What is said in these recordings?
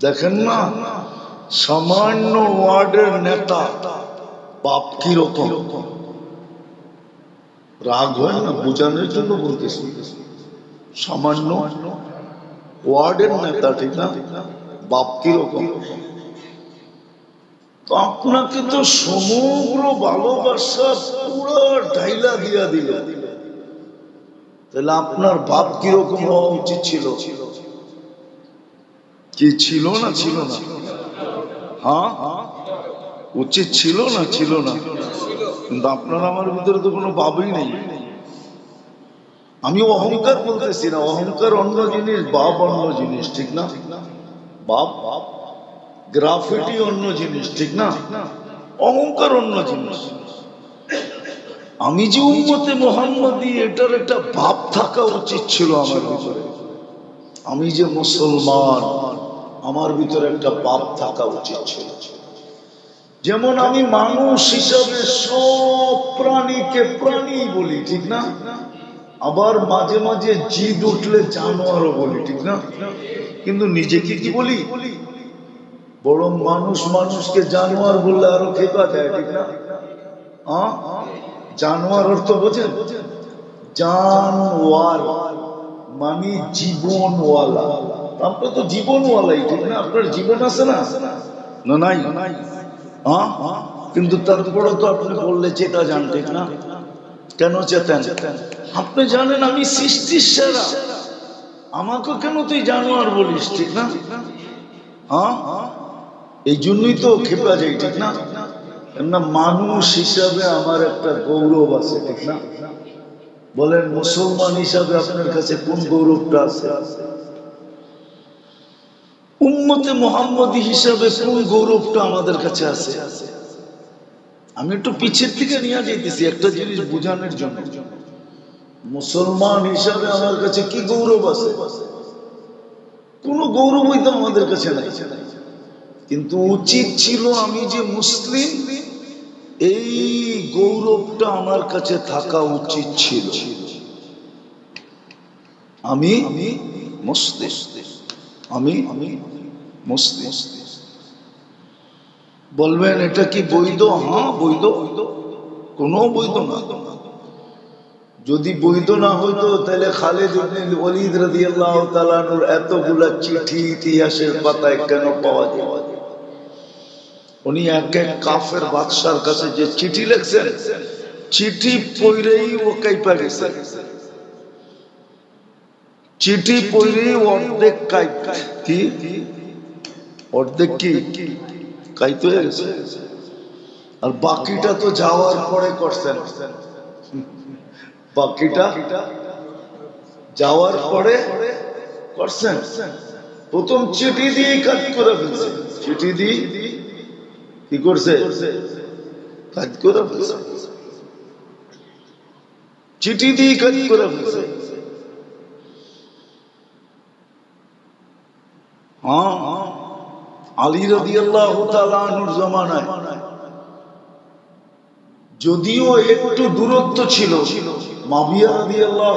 দেখেন না, সামান্য ওয়ার্ডের নেতা বাপ কীরকম? রাগ হয় না বোঝানোর জন্য বলতেছি? সামান্য ওয়ার্ডের নেতা, ঠিক না? বাপ কীরকম? আপনাকে তো সমগ্র ভালোবাসা পুরো ঢাইলা দিয়া দিল। তাহলে আপনার বাপ কীরকম হওয়া উচিত ছিল? কি ছিল না ছিল না। হ্যাঁ? উচিত ছিল না ছিল না। কিন্তু আপনার আমার ভিতরে তো কোনো বাবই নেই। আমি অহংকার বলতেছি না। অহংকার অন্য জিনিস বাপ অন্য জিনিস, ঠিক না? বাপ বাপ গ্রাফিটি অন্য জিনিস, ঠিক না? অহংকার অন্য জিনিস। আমি যে উম্মতে মোহাম্মদী, এটার একটা ভাব থাকা উচিত ছিল আমার ভিতরে। আমি যে মুসলমান আমার ভিতরে একটা ভাব থাকা উচিত ছিল। যেমন আমি মানুষ হিসাবে সব প্রাণীকে প্রাণী বলি, ঠিক না? আবার মাঝে মাঝে জিদ উঠলে জানোয়ারও বলি, ঠিক না? কিন্তু নিজেকে কি বলি? বরং মানুষ মানুষকে জানোয়ার বললে আরও খেপা দেয়, ঠিক না? জানোয়ার অর্থ বোঝেন? জানওয়ার মানে জীবনওয়ালা। আপনার তো জীবনওয়ালাই, ঠিক না? আপনার জীবন আছে না? না, নাই। হ্যাঁ কিন্তু তারপরে তো আপনি বললে চেতা যান, ঠিক না? কেন চেতেন? আপনি জানেন আমি সৃষ্টির সেরা। আমাকে কেন তুই জানোয়ার বলিস, ঠিক না? হ্যাঁ এই জন্যই তো খেপা যাই ঠিক না? না মানুষ হিসাবে আমার একটা গৌরব আছে, ঠিক না? বলেন, মুসলমান হিসাবে আপনার কাছে কোন গৌরবটা আছে? উম্মতে মোহাম্মদী হিসাবে কোন গৌরবটা আমাদের কাছে আছে? আমি একটু পিছের থেকে নিয়ে যেতেছি একটা জিনিস বোঝানোর জন্য। মুসলমান হিসাবে আমার কাছে কি গৌরব আছে? কোন গৌরবই তো আমাদের কাছে নাই। কিন্তু উচিত ছিল আমি যে মুসলিম, এই গৌরবটা আমার কাছে থাকা উচিত ছিল। আমি মুসলিম। আমি আমি মুসলিম। বলবেন, এটা কি বৈধ? হ্যাঁ বৈধ। কোনো বৈধ না। যদি বৈধ না হইতো, তাহলে খালেদ ইবনে ওয়ালিদ রাদিয়াল্লাহু তাআলার এতগুলা চিঠি ইতিহাসের পাতায় কেন পাওয়া যায়? উনি এক এক কাফের বাদশার কাছে যে চিঠি লিখছেন, চিঠি পইরেই ও কাইপা গেছে। চিঠি পইরেই অর্ধেক কাই কি? অর্ধেক কি? কাইতে হয়ে গেছে। আর বাকিটা তো যাওয়ার পরে করছেন। বাকিটা যাওয়ার পরে করছেন। প্রথম চিঠি দিয়ে কাজ করে ফেলছে। চিঠি দিয়ে কি করছে? কাজ করে ফেলছে। চিঠি দিয়ে কাজ করে ফেলছে। হ্যাঁ। আলী রদি আল্লাহ জমানায়। যদিও একটু দূরত্ব ছিল, মাবিয়া রদি আল্লাহ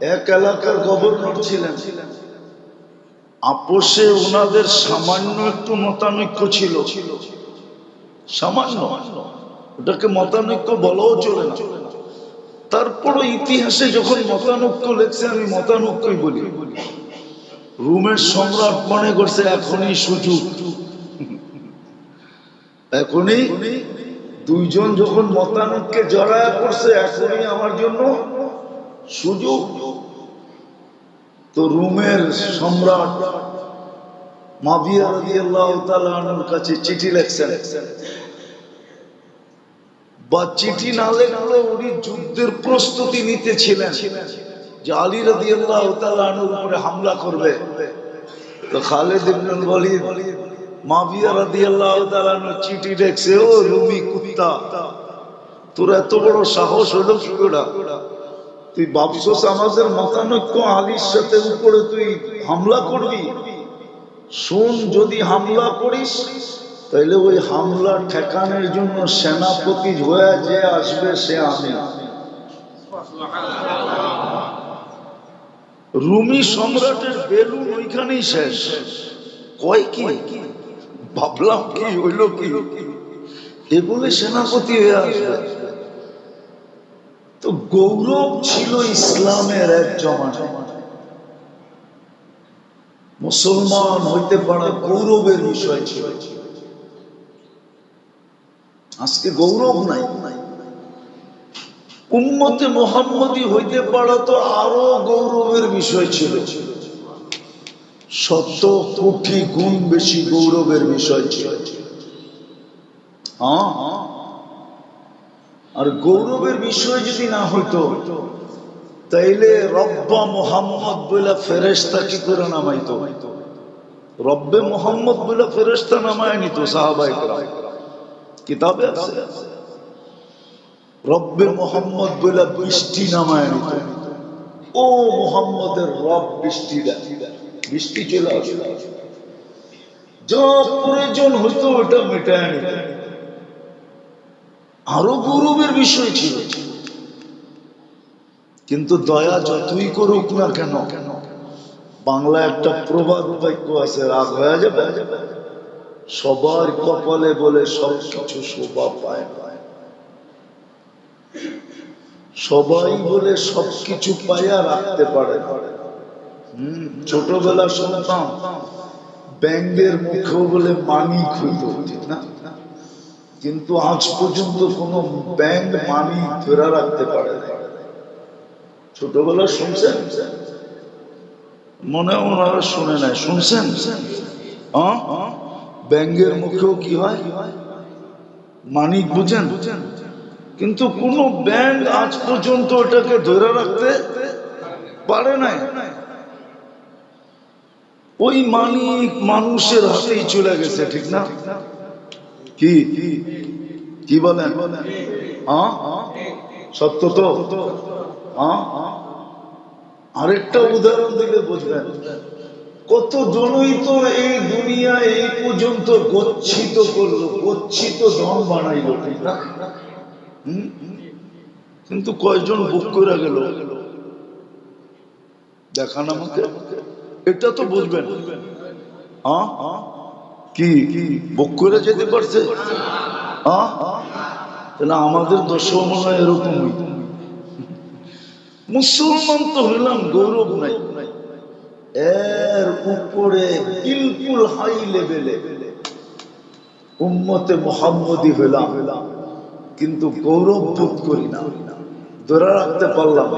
এক এলাকার গভর্নর ছিলেন। আপোষে ওনাদের সামান্য একটু মতানৈক্য ছিল। সামান্য? ওটাকে মতানৈক্য বলাও চলে না। তারপরও ইতিহাসে যখন মতানৈক্য লেখছে, আমি মতানৈক্যই বলি। রুমের সম্রাট মনে করছে এখনই সুযোগ। এখনই দুইজন যখন মতানৈক্যে জড়ায় করছে এখনই আমার জন্য সুযোগ। তো রুমের সম্রাট কাছে চিঠি বা চিঠি না লেখলে উনি যুদ্ধের প্রস্তুতি নিতেছিলেন। যে আলী রাদিয়াল্লাহু তাআলার উপরে হামলা করবে। তো খালেদ ইবনে ওয়ালিদ, মাবিয়া তাআলার চিঠি ও রুমি কুত্তা, তোর এত বড় সাহস হলো তুই ভাবছস আমাদের মতানৈক্য আলীর সাথে উপরে তুই হামলা করবি? শোন, যদি হামলা করিস তাহলে ওই হামলা ঠেকানোর জন্য সেনাপতি হয়ে যে আসবে সে আমি। রুমি সম্রাটের বেলুন ওইখানেই শেষ। কয় কি? ভাবলাম কি হইল কি? এ বলে সেনাপতি হয়ে আসবে। তো গৌরব ছিল ইসলামের এক জমা মুসলমান হইতে পারা গৌরবের বিষয় ছিল। আজকে গৌরব নাই নাই। উম্মতে মোহাম্মদী হইতে পারা তো আরও গৌরবের বিষয় ছিল। শত কোটি গুণ বেশি গৌরবের বিষয় ছিল। হ্যাঁ? আর গৌরবের বিষয় যদি না হইতো, তাইলে রব্বা মোহাম্মদ বলে ফেরেস্তা কি করে নামাইতো? রব্বে মোহাম্মদ বলে ফেরেস্তা নামায় নিত সাহাবাই কিতাবে আছে? রব্বে মোহাম্মদ বৃষ্টি ও মোহাম্মদের রব বৃষ্টি চলে আসে। যা প্রয়োজন হতো ওটা মেটায় আরও গৌরবের বিষয় ছিল। কিন্তু দয়া যতই করুক না কেন বাংলা একটা প্রবাদ বাক্য আছে, রাগ হয়ে যাবে। সবার কপালে বলে সব কিছু শোভা পায় না। সবাই বলে সব কিছু পাইয়া রাখতে পারে। ছোটবেলা শুনতাম ব্যাঙ্গের মুখেও বলে মানি খুঁজত ঠিক না? কিন্তু আজ পর্যন্ত কোন ব্যাংক মানি ধরে রাখতে পারে ছোটবেলা শুনছেন? মনে ওনারা শুনে নাই, শুনছেন? ব্যাঙ্গের মুখেও কি হয়? মানিক বুঝেন? কিন্তু কোন ব্যাংক আজ পর্যন্ত ওটাকে ধরে রাখতে পারে নাই। ওই মানিক মানুষের হাতেই চলে গেছে, ঠিক না? কি? কি বলেন সত্য তো? আরেকটা উদাহরণ দিলে বুঝবেন। কত জনই তো এই দুনিয়া এই পর্যন্ত গচ্ছিত করল, গচ্ছিত ধন বানাইলো, ঠিক না? কিন্তু কয়জন বুক করে গেল দেখান আমাকে? এটা তো বুঝবেন। কি? বুক করে যেতে পারছে? আমাদের দশও মনে হয় এরকমই। মুসলমান তো হইলাম গৌরব নাই। এর উপরে বিলকুল হাই লেভেলে উম্মতে মোহাম্মদী হইলাম। কিন্তু গৌরব বোধ করি না। ধরে রাখতে পারলাম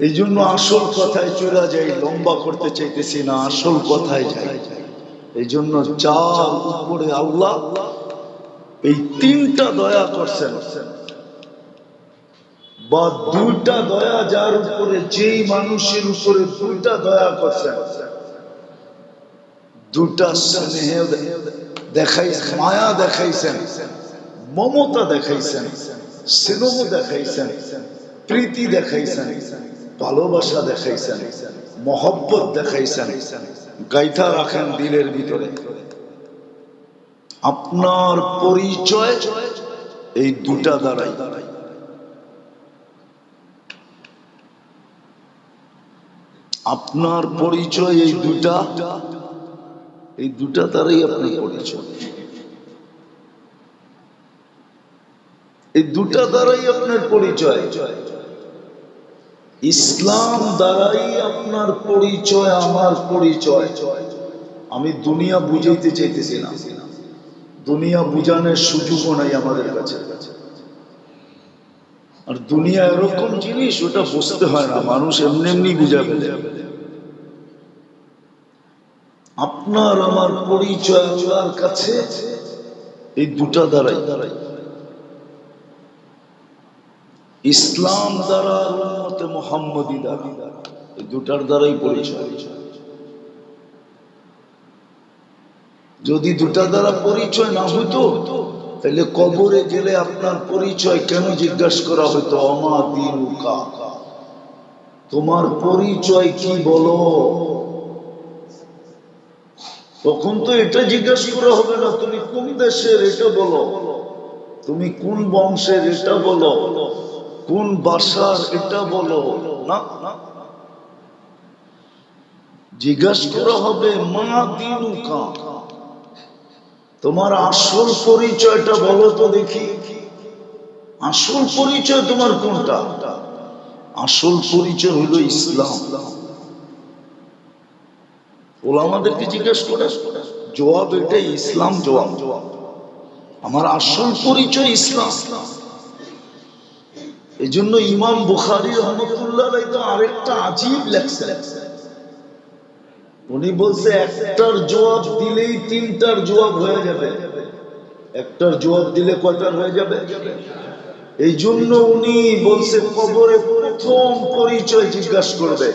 এই জন্য আসল কথায় চলে যাই, লম্বা করতে চাইতেছি না, আসল কথায় যাই। এই জন্য চার উপরে আল্লাহ এই তিনটা দয়া করছেন। বা দুইটা দয়া যার উপরে, যেই মানুষের উপরে দুইটা দয়া করছেন দুটা স্নেহ দেখাই মায়া দেখাইছেন, মমতা দেখাইছেন, স্নেহ দেখাইছেন, প্রীতি দেখাইছেন, ভালোবাসা দেখাইছেন, মহব্বত দেখাইছেন, গাইথা রাখেন দিলের ভিতরে। আপনার পরিচয় এই দুটা দ্বারাই। আপনার পরিচয় এই দুটা। এই দুটা দ্বারাই আপনার পরিচয় এই দুটা দ্বারাই আপনার পরিচয়। ইসলাম দ্বারাই আপনার পরিচয়, আমার পরিচয়। আমি দুনিয়া বুঝাইতে চাইতেছি না। দুনিয়া বুঝানোর সুযোগও নাই আমাদের কাছে। আর দুনিয়া এরকম জিনিস, ওটা বুঝতে হয় না। মানুষ এমনি এমনি বুঝা ফেলে আপনার আমার পরিচয় কাছে, এই দুটা দ্বারাই। দ্বারাই ইসলাম দ্বারা আর উম্মতে মোহাম্মদী দ্বারা, এই দুটার দ্বারাই পরিচয়। যদি দুটা দ্বারা পরিচয় না হতো তাহলে কবরে গেলে আপনার পরিচয় কেন জিজ্ঞাসা করা হতো অমা দিনুকা। তোমার পরিচয় কি বলো? তখন তো এটা জিজ্ঞাসা করা হবে না, তুমি কোন দেশের এটা বলো? তুমি কোন বংশের এটা বলো? কোন ভাষার এটা বলো? না জিজ্ঞাসা করা হবে, মা দিনুকা। তোমার আসল পরিচয়টা বলো তো দেখি। আসল পরিচয় তোমার কোনটা? আসল পরিচয় হলো ইসলাম। ওলা আমাদেরকে জিজ্ঞেস করে, জবাব এটাই ইসলাম জবাব। আমার আসল পরিচয় ইসলাম। এই জন্য ইমাম বুখারি রহমতুল্লাহ তো আরেকটা আজীব লেখছে উনি বলছে, একটার জবাব দিলেই তিনটার জবাব হয়ে যাবে। একটার জবাব দিলে কয়টার হয়ে যাবে? এই জন্য উনি বলছে, কবরে প্রথম পরিচয় জিজ্ঞাসা করবে।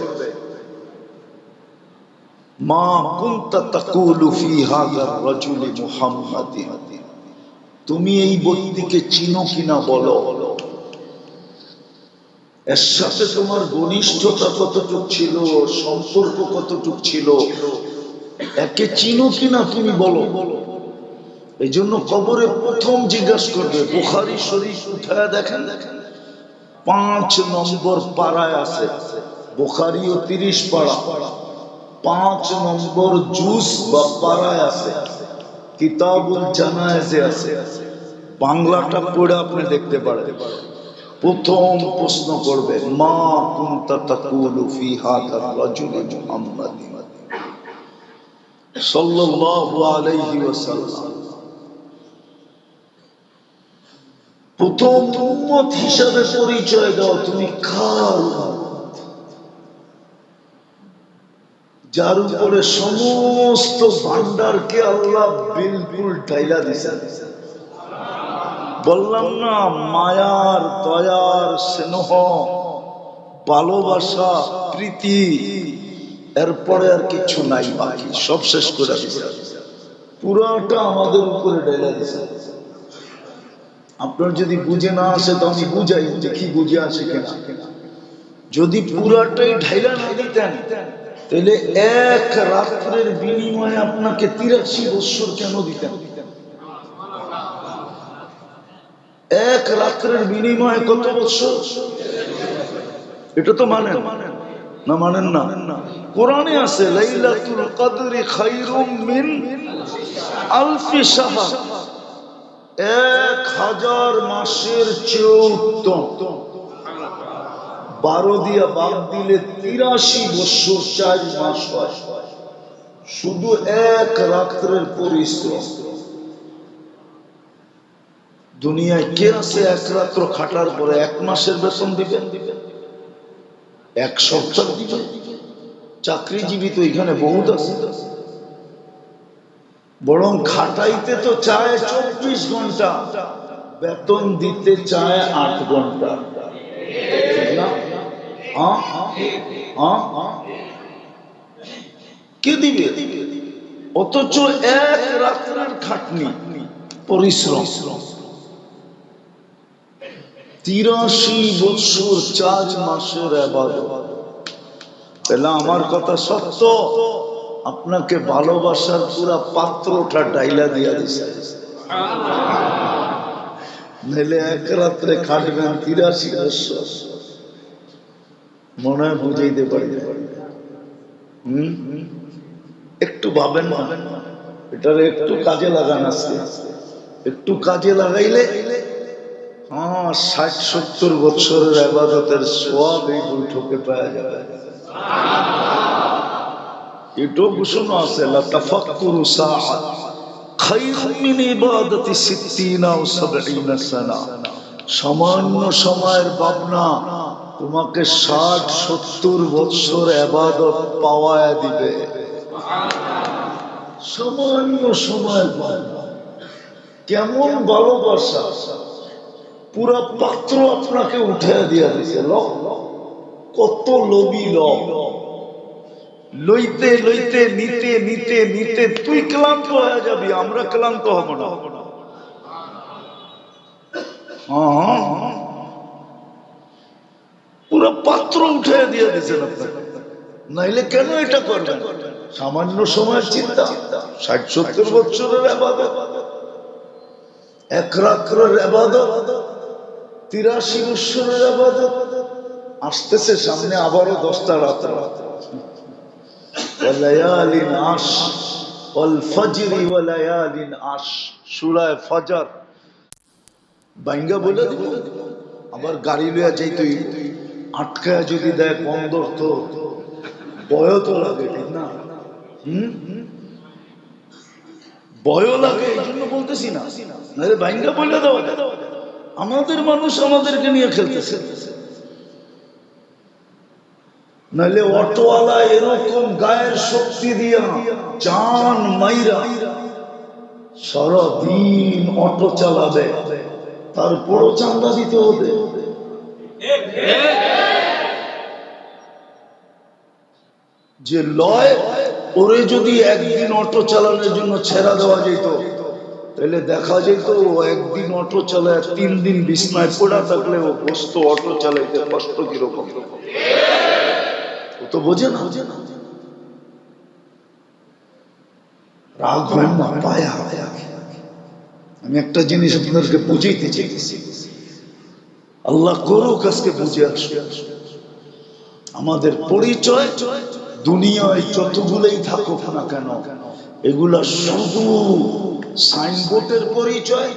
মা কুনতা তাকুলু ফি হাযার রাজুলি মুহাম্মাদিন তুমি এই ব্যক্তিকে চিনো কিনা বলো? এর সাথে তোমার ঘনিষ্ঠতা কতটুক ছিল, সম্পর্ক কতটুক ছিল, একে চিনো কিনা তুমি বলো? এই জন্য কবরে প্রথম জিজ্ঞাসা করবে, বুখারি শরীফ উঠায় দেখেন দেখেন পাঁচ নম্বর পাড়ায় আছে বুখারিও তিরিশ পাড়া। পাঁচ নম্বর জুস বা পাড়ায় আছে, কিতাবুল জানায়েজে আছে। বাংলাটা পড়ে আপনি দেখতে পারেন। প্রথম প্রশ্ন করবে, মা কুনতা তাকুলু ফি হাদার রাজুলি সাল্লাল্লাহু আলাইহি ওয়াসাল্লাম। প্রথম উম্মত হিসাবে পরিচয় দাও, তুমি কার উম্মত? যার উপরে সমস্ত ভান্ডারকে আল্লাহ বিলকুল ঢাইলা দিছে বললাম না, মায়ার, দয়ার, স্নেহ, ভালোবাসা, প্রীতি, এরপরে আর কিছু নাই বাকি, সব শেষ করে পুরাটা আমাদের উপরে ঢেলে দিছে আপনার যদি বুঝে না আসে, তো আমি বুঝাই যে কি বুঝে আসে কিনা। যদি পুরাটাই ঢাইলা না দিতেন তাহলে এক রাত্রের বিনিময়ে আপনাকে তিরাশি বৎসর কেন দিতেন? এক রাত্রের বিনিময়ে কত বছর এটা তো মানেন। না মানেন না। কোরআনে আছে, লাইলাতুল কদরি খায়রুম মিন আলফি শাহর। এক হাজার মাসের চেয়ে উত্তম। বারো দিয়া বাদ দিলে তিরাশি বছর চার মাস হয়। শুধু এক রাত্রের পরিশ্রম। দুনিয়ায় কে আছে এক রাত্র খাটার পরে এক মাসের বেতন দিবেন দিবেন এক সপ্তাহ দিবেন চাকরিজীবী তো এখানে বহুত আছে। বরং খাটাইতে তো চায় চব্বিশ ঘণ্টা, বেতন দিতে চায় আট ঘণ্টা? কে দিবে? অথচ এক রাত্রের খাটনি, পরিশ্রম। তিরাশি বছর চার মাসের তাহলে আমার কথা সত্য? আপনাকে ভালোবাসার পুরা পাত্রটা ডাইলা দিয়া দিছে। নাহলে এক রাত্রে খাটবেন তিরাশি বছর। মনে হয় বুঝাইতে পারি। হম? একটু ভাবেন ভাবেন এটার একটু কাজে লাগান আছে। একটু কাজে লাগাইলে হ্যাঁ ষাট, সত্তর বছরের আবাদতের সব এই বৈঠকে পাওয়া যাবে। এটুকু শোনো আছে লাতাফাক্কুরু সাআত। মিন সামান্য সময়ের ভাবনা তোমাকে ষাট সত্তর বছর আবাদত পাওয়ায় দিবে। সামান্য ভাবনা কেমন ভালোবাসা। পুরা পাত্র আপনাকে উঠে দিয়া দিছে। ল কত লোভী ল। লইতে লইতে নিতে নিতে নিতে তুই ক্লান্ত হয়ে যাবি আমরা ক্লান্ত হব না। হ্যাঁ, হ্যাঁ। পুরো পাত্র উঠে দিয়ে দিয়েছেন আপনাকে। নাইলে কেন এটা করবেন? সামান্য সময়ের চিন্তা, ষাট, সত্তর বছরের আবাদত। এক রাত্রের আবাদত, তিরাশি বছরের আবাদত। আসতেছে সামনে আবারও দশটা রাত ওয়ালায়ালিন আশ ফজরি ওয়ালায়ালিন আশ সূরা ফজর। বাইঙ্গা বলে আবার গাড়ি লইয়া যাইতে আটকায়া যদি দেয় বন্দর তো ভয় তো লাগে, ঠিক না? হুম? ভয় লাগে, এই জন্য বলতেছি না। নাহলে বাইঙ্গা বলে দেওয়া আমাদের মানুষ আমাদেরকে নিয়ে খেলতেছে। নাহলে অটোওয়ালা এরকম গায়ের শক্তি দিয়া চান মাইরা সারাদিন অটো চালাবে। তারপরও চান্দা দিতে হবে। যে লয়, ওরে যদি একদিন অটো চালানোর জন্য ছেড়া দেওয়া যেত, তাহলে দেখা যেত একদিন অটো চালায়, তিন দিন বিছনায় পড়া থাকলে ও বসত অটো চালাইতে কষ্ট কীরকম? ও তো বোঝে না। রাগ হয় না, পায়া আমি একটা জিনিস আপনাদেরকে বুঝাইতে চাইছি আল্লাহ করুক আজকে বুঝে আসবে। আমাদের পরিচয় দুনিয়ায় যতগুলোই থাকুক না কেন, এগুলা শুধু সাইনবোর্ডের পরিচয়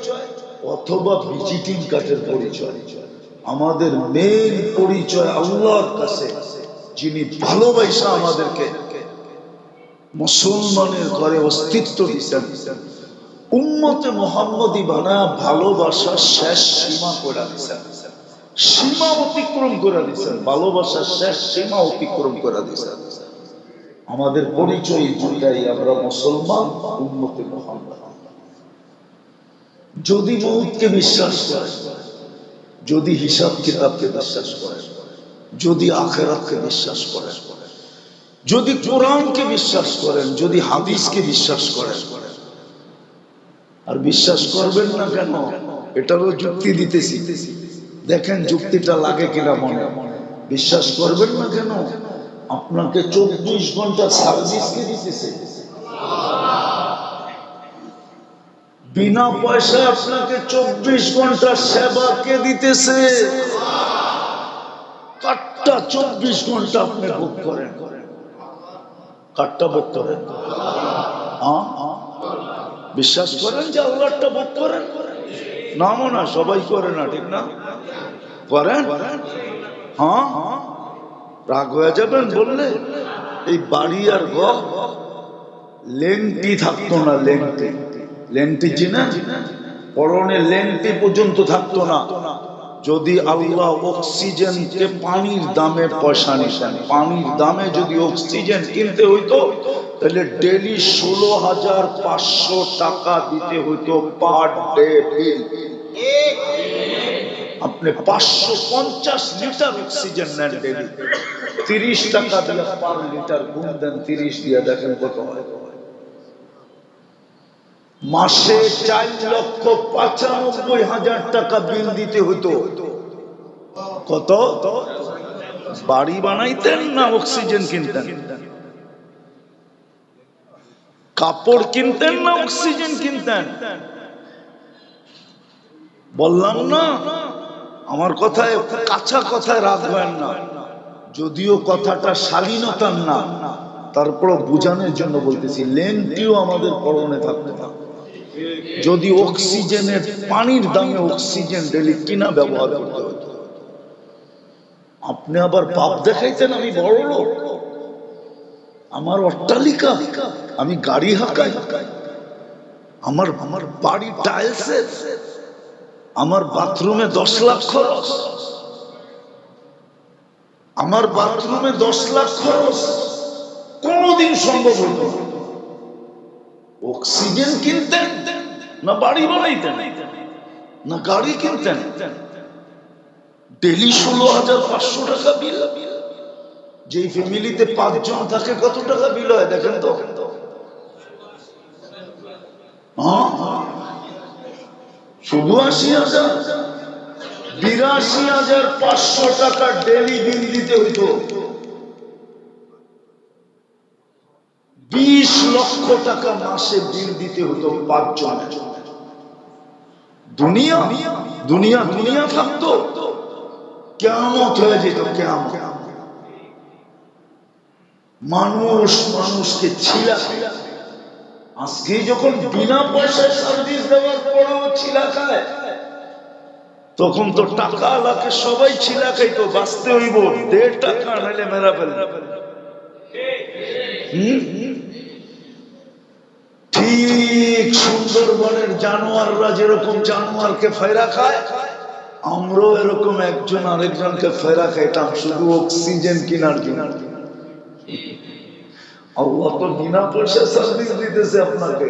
অথবা ভিজিটিং কার্ডের পরিচয়। আমাদের মেন পরিচয় আল্লাহর কাছে, যিনি ভালোবাসা আমাদেরকে মুসলমানের ঘরে অস্তিত্ব দিচ্ছেন উম্মতে মোহাম্মদী বানা ভালোবাসার শেষ সীমা করে দিচ্ছেন সীমা অতিক্রম করে দিচ্ছেন ভালোবাসার শেষ সীমা অতিক্রম করে দিচ্ছেন আমাদের পরিচয় দুটাই আমরা মুসলমান উন্মতে মোহাম্মদ। যদি মৌতকে বিশ্বাস করে যদি হিসাব কিতাবকে বিশ্বাস করে যদি আখেরাতকে বিশ্বাস করে যদি কোরআনকে বিশ্বাস করেন, যদি হাদিসকে বিশ্বাস করেন, আর বিশ্বাস করবেন না কেন? এটারও যুক্তি দিতেছি। দেখেন যুক্তিটা লাগে কিনা মনে? বিশ্বাস করবেন না কেন? আপনাকে চব্বিশ ঘণ্টা সার্ভিস কে দিতেছে? বিনা পয়সা আপনাকে চব্বিশ ঘণ্টা সেবা কে দিতেছে? কাটটা চব্বিশ ঘণ্টা আপনি ভোগ করেন। কাটটা ভোগ করেন? বিশ্বাস করেন যে আল্লাহটা ভোগ করেন? না না সবাই করে না, ঠিক না? করেন? হ্যাঁ? রাগ হয়ে যাবেন বললে? এই বাড়ি আর ঘর লেংটি থাকতো না লেংটি লেংটি চিনা? পরনে লেংটি পর্যন্ত থাকতো না। যদি আল্লাহ অক্সিজেনকে পানির দামে পয়সা নিতেন, পানির দামে যদি অক্সিজেন কিনতে হইতো, তাহলে ডেলি ষোলো হাজার পাঁচশো টাকা দিতে হইতো পার ডে বিল। আপনি পাঁচশো পঞ্চাশ লিটার অক্সিজেন নেন ডেলি তিরিশ টাকা দিয়ে পার লিটার গুণ দেন তিরিশ দিয়ে, দেখেন কত হয়। মাসে চার লক্ষ পঁচানব্বই হাজার টাকা বিল দিতে হতো। কত? বাড়ি বানাইতেন না অক্সিজেন কিনতেন? কাপড় কিনতেন না অক্সিজেন কিনতেন? বললাম না। আমার কথায় কাঁচা কথায় রাখবেন না। যদিও কথাটা শালীনতার না তারপর বোঝানোর জন্য বলতেছি লেনটিও আমাদের পরনে থাকতে না যদি অক্সিজেনের পানির দামে অক্সিজেন ডেলি কিনা ব্যবহার করতে হতো। আপনি আবার পাপ দেখাইতেন আমি বড় লোক। আমার অট্টালিকা, আমি গাড়ি হাঁকাই। আমার আমার বাড়ি টাইলসের আমার বাথরুমে দশ লাখ খরচ। আমার বাথরুমে দশ লাখ খরচ। কোনদিন সম্ভব হতো অক্সিজেন কিনতেন না বাড়ি বানাইতেন? না গাড়ি কিনতেন? ডেলি ষোলো হাজার পাঁচশো টাকা বিল। যেই ফ্যামিলিতে পাঁচজন থাকে, কত টাকা বিল হয় দেখেন তো? হ্যাঁ? শুধু আশি হাজার? বিরাশি হাজার পাঁচশো টাকা ডেলি বিল দিতে হইতো। বিশ লক্ষ টাকা মাসে বিল দিতে হতো পাঁচজন দুনিয়া দুনিয়া দুনিয়া থাকতো। কেমন হয়ে যেত কেমন মানুষ মানুষকে ছিলা আজকে যখন বিনা পয়সায় সার্ভিস দেওয়ার পরেও ছিলা খায় তখন তো টাকা আলাকে সবাই ছিলা খাইতো বাঁচতে হইব দেড় টাকা নাইলে মেরা ফেল। ঠিক সুন্দরবনের জানোয়াররা যেরকম জানোয়ারকে ফেরা খায় আমরাও এরকম একজন আরেকজনকে ফেরা খাইতাম শুধু অক্সিজেন কিনার কিনার জন্য। আল্লাহ তো বিনা পয়সা সার্ভিস দিতেছে আপনাকে।